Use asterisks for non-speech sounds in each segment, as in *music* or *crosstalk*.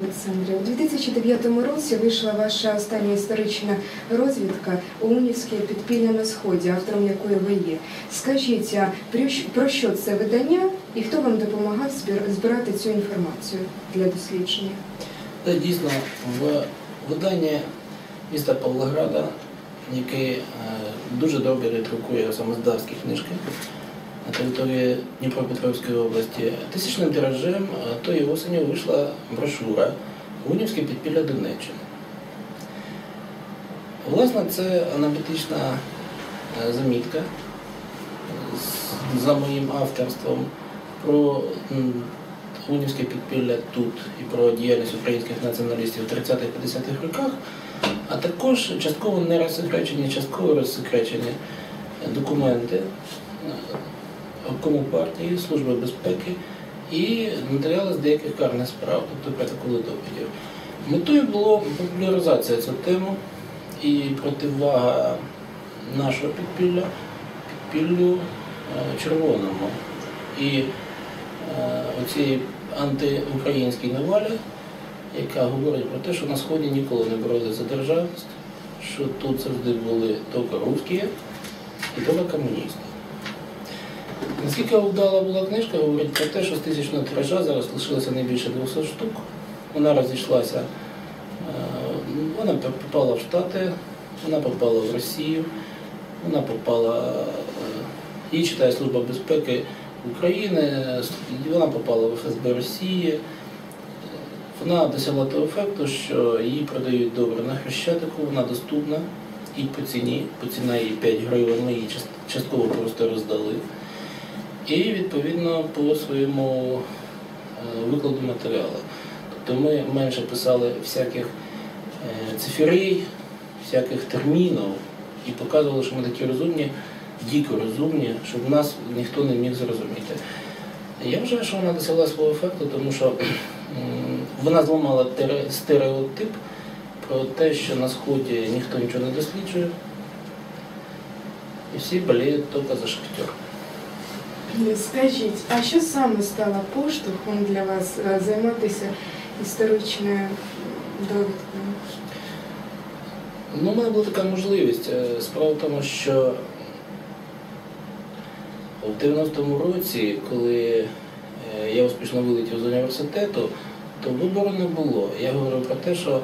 Олександре, у 2009 році вийшла ваша остання історична розвідка «Унівське підпілля на сході, автором якої ви є. Скажіть, про що це видання і хто вам допомагав збирати цю інформацію для дослідження? Це дійсно в виданні міста Павлограда, яке е, дуже добре редрукує самоздавські книжки на території Дніпропетровської області. Тисячним тиражем е, тої осені вийшла брошура Гунівське підпілля Донеччини. Власне, це аналітична е, замітка за моїм авторством про Гунівське підпілля тут і про діяльність українських націоналістів у 30-50-х роках, а також частково не розсекречені, частково розсекречені документи е, обкому партії, Служби безпеки і матеріали з деяких карних справ, тобто протоколи доповідів. Метою було популяризація цю тему і противага нашого підпілля підпіллю е, червоному. І е, оцій антиукраїнській навалі, яка говорить про те, що на Сході ніколи не боролися за державність, що тут завжди були тільки русські і тільки комуністи. Наскільки вдала була книжка, говорить про те, що з тисячного тиража зараз лишилося не більше 200 штук. Вона розійшлася, е, вона попала в Штати, вона попала в Росію, вона попала, е, її читає Служба безпеки України, вона попала в ФСБ Росії. Вона досягла того ефекту, що її продають добре на Хрещатику, вона доступна і по ціні, по ціна її 5 гривень, ми її частково просто роздали. І відповідно по своєму е, викладу матеріалу. Тобто ми менше писали всяких е, циферей, всяких термінів і показували, що ми такі розумні, дико розумні, щоб нас ніхто не міг зрозуміти. Я вважаю, що вона досягла свого ефекту, тому що вона зламала стереотип про те, що на Сході ніхто нічого не досліджує, і всі боліють тільки за шахтер. Скажіть, а що саме стало поштовхом для вас е, займатися історичною довідкою? Ну, у мене була така можливість. Е, Справа в тому, що в 90-му році, коли е, я успішно вилетів з університету, то вибору не було. Я говорив про те, що е,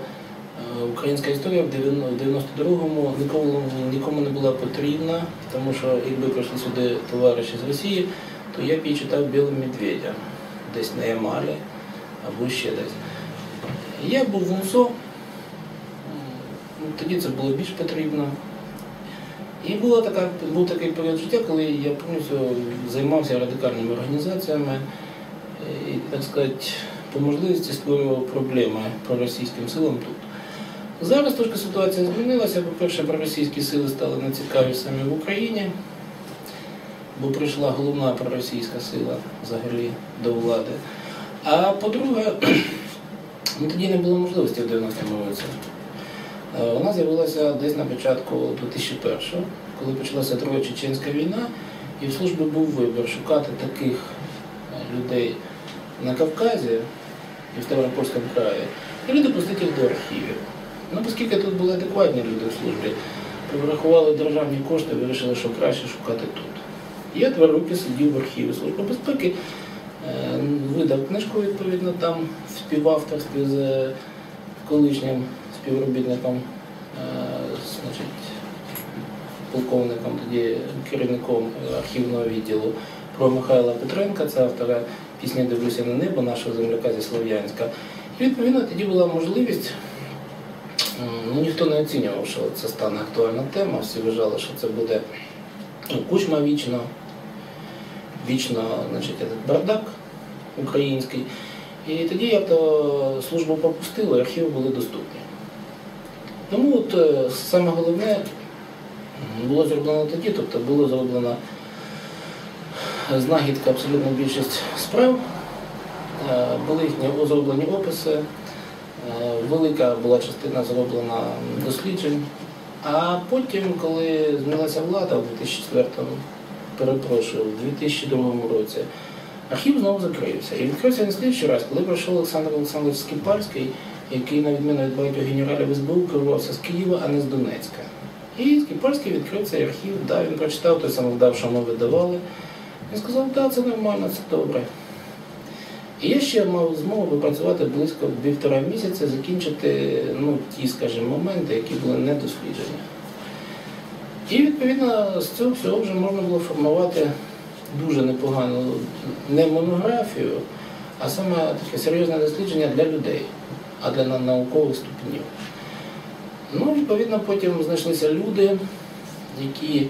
українська історія в 92-му нікому, нікому не була потрібна, тому що якби прийшли сюди товариші з Росії, то я б її читав білим медведя, десь на Ямалі або ще десь. Я був в УНСО, Тоді це було більш потрібно. І була така, був такий період життя, коли я повністю займався радикальними організаціями і, так сказати, по можливості створював проблеми проросійським силам тут. Зараз трошки ситуація змінилася. По-перше, проросійські сили стали нецікаві самі в Україні, бо прийшла головна проросійська сила взагалі до влади. А по-друге, *clears throat* ну, тоді не було можливості в 90-му році. Е, Вона з'явилася десь на початку 2001-го, коли почалася Друга Чеченська війна, і в службі був вибір шукати таких е, людей на Кавказі і в Ставропольському краї, і допустити їх до архівів. Ну, оскільки тут були адекватні люди в службі, прорахували державні кошти, вирішили, що краще шукати тут. Я два роки сидів в архіві Служби безпеки, е, видав книжку відповідно там в співавторстві з колишнім співробітником, е, значить, полковником, тоді керівником архівного відділу про Михайла Петренка, це автора пісні Дивлюся на небо нашого земляка зі Слов'янська. І відповідно тоді була можливість. Ну, ніхто не оцінював, що це стане актуальна тема. Всі вважали, що це буде ну, кучма вічно, вічно значить, бардак український. І тоді як то службу попустили, архіви були доступні. Тому от е, саме головне було зроблено тоді, тобто було зроблено знахідка абсолютно більшість справ, е, були їхні зроблені описи, велика була частина зроблена досліджень. А потім, коли змінилася влада в 2004 перепрошую, в 2002 році, Архів знову закрився. І відкрився він слідчий раз, коли прийшов Олександр Олександрович Скіпарський, який, на відміну від багатьох генералів СБУ, керувався з Києва, а не з Донецька. І Скіпарський відкрив цей архів, да, він прочитав той самий вдав, що ми видавали. Він сказав, так, це нормально, це добре. І я ще мав змогу попрацювати близько півтора місяця, закінчити ну, ті, скажімо, моменти, які були не досліджені. І відповідно з цього всього вже можна було формувати дуже непогану не монографію, а саме таке серйозне дослідження для людей, а для наукових ступенів. Ну, відповідно, потім знайшлися люди, які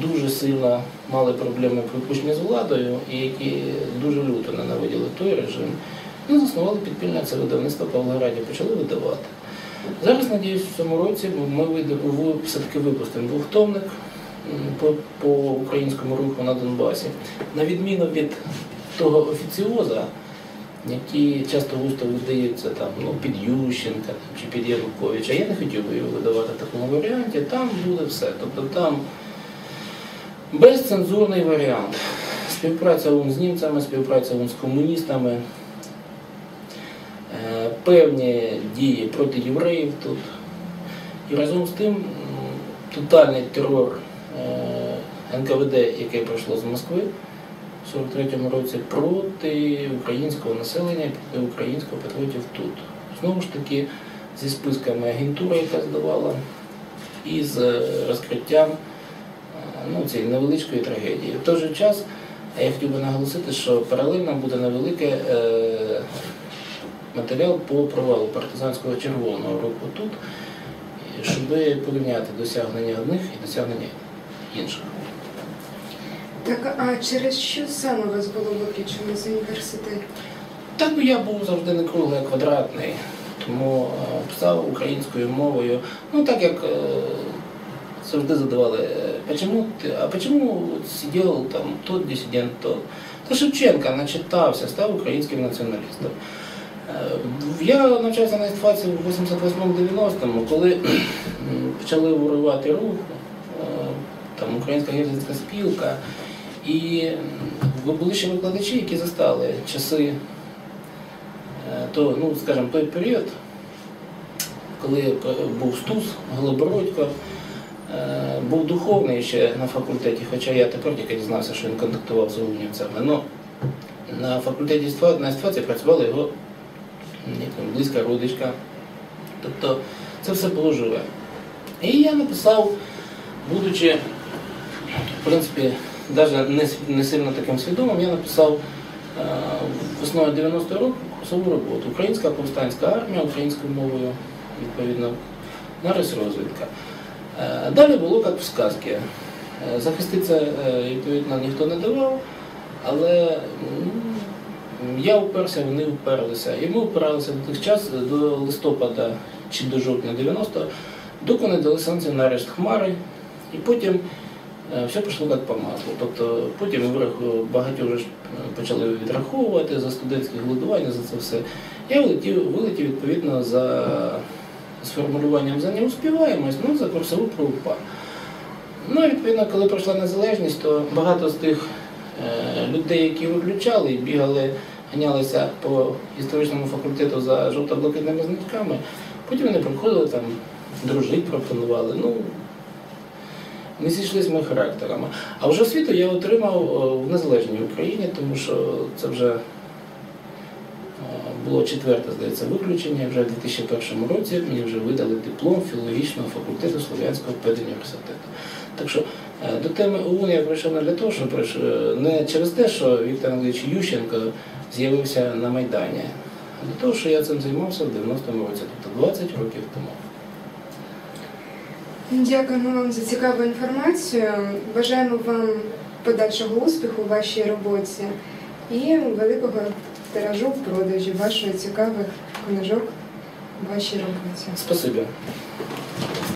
дуже сильно мали проблеми припущені з владою і які дуже люто ненавиділи той режим. Ну, заснували підпільне це видавництво Павлограді, почали видавати. Зараз, надіюсь, в цьому році ми все-таки випустимо двохтомник по, по українському руху на Донбасі. На відміну від того офіціоза, який часто густо видається там, ну, під Ющенка чи під Януковича. Я не хотів би його видавати в такому варіанті. Там буде все. Тобто там безцензурний варіант. Співпраця ОУН з німцями, співпраця ОУН з комуністами, е, певні дії проти євреїв тут. І разом з тим тотальний терор е, НКВД, яке пройшло з Москви в 43-му році проти українського населення проти українського патріотів тут. Знову ж таки, зі списками агентури, яка здавала, і з е, розкриттям ну, цієї невеличкої трагедії. В той же час я хотів би наголосити, що паралельно буде невеликий е, матеріал по провалу партизанського червоного руху тут, щоб порівняти досягнення одних і досягнення інших. Так, а через що саме вас було виключено з університету? Так я був завжди не круглий, а квадратний, тому е, писав українською мовою. Ну так як е, завжди задавали, е, почему ти, а почему от сидів там тот диссидент, тот? Та Шевченка начитався, став українським націоналістом. Е, Я навчався на істфаці в 88-90-му, коли почали ворувати рух, там українська герцогська спілка. І були ще викладачі, які застали часи, е, то, ну, скажімо, той період, коли е, був Стус, Голобородько, був духовний ще на факультеті, хоча я тепер тільки дізнався, що він контактував з умнівцями. Но на факультеті на істфаці працювала його близька родичка. Тобто це все було живе. І я написав, будучи, в принципі, навіть не, сильно таким свідомим, я написав е, весною 90-го року курсову роботу. Українська повстанська армія українською мовою, відповідно, на розвідка. Е, Далі було як в сказці. Е, Захиститися, е, відповідно, ніхто не давав, але я вперся, вони вперлися. І ми впиралися до тих час, до листопада чи до жовтня 90-го, доки не дали санкції на арешт Хмари. І потім все пішло як по маслу. Тобто потім багатьох вже почали відраховувати за студентське голодування, за це все. Я вилетів, вилетів відповідно за з формулюванням за неуспіваємость, ну за курсову про. Ну, і, відповідно, коли пройшла незалежність, то багато з тих е, людей, які виключали бігали, ганялися по історичному факультету за жовто-блакитними значками, потім вони приходили там, дружить пропонували. Ну, не зійшлися ми характерами. А вже освіту я отримав е, в незалежній Україні, тому що це вже було четверте, здається, виключення. Вже в 2001 році мені вже видали диплом філологічного факультету Слов'янського педуніверситету. Так що е, до теми ОУН я прийшов не для того, що прийшов, е, не через те, що Віктор Андрійович Ющенко з'явився на Майдані, а для того, що я цим займався в 90-му році, тобто 20 років тому. Дякуємо вам за цікаву інформацію. Бажаємо вам подальшого успіху у вашій роботі і великого тиражу продажі вашої цікавих книжок вашій роботі. Спасибі.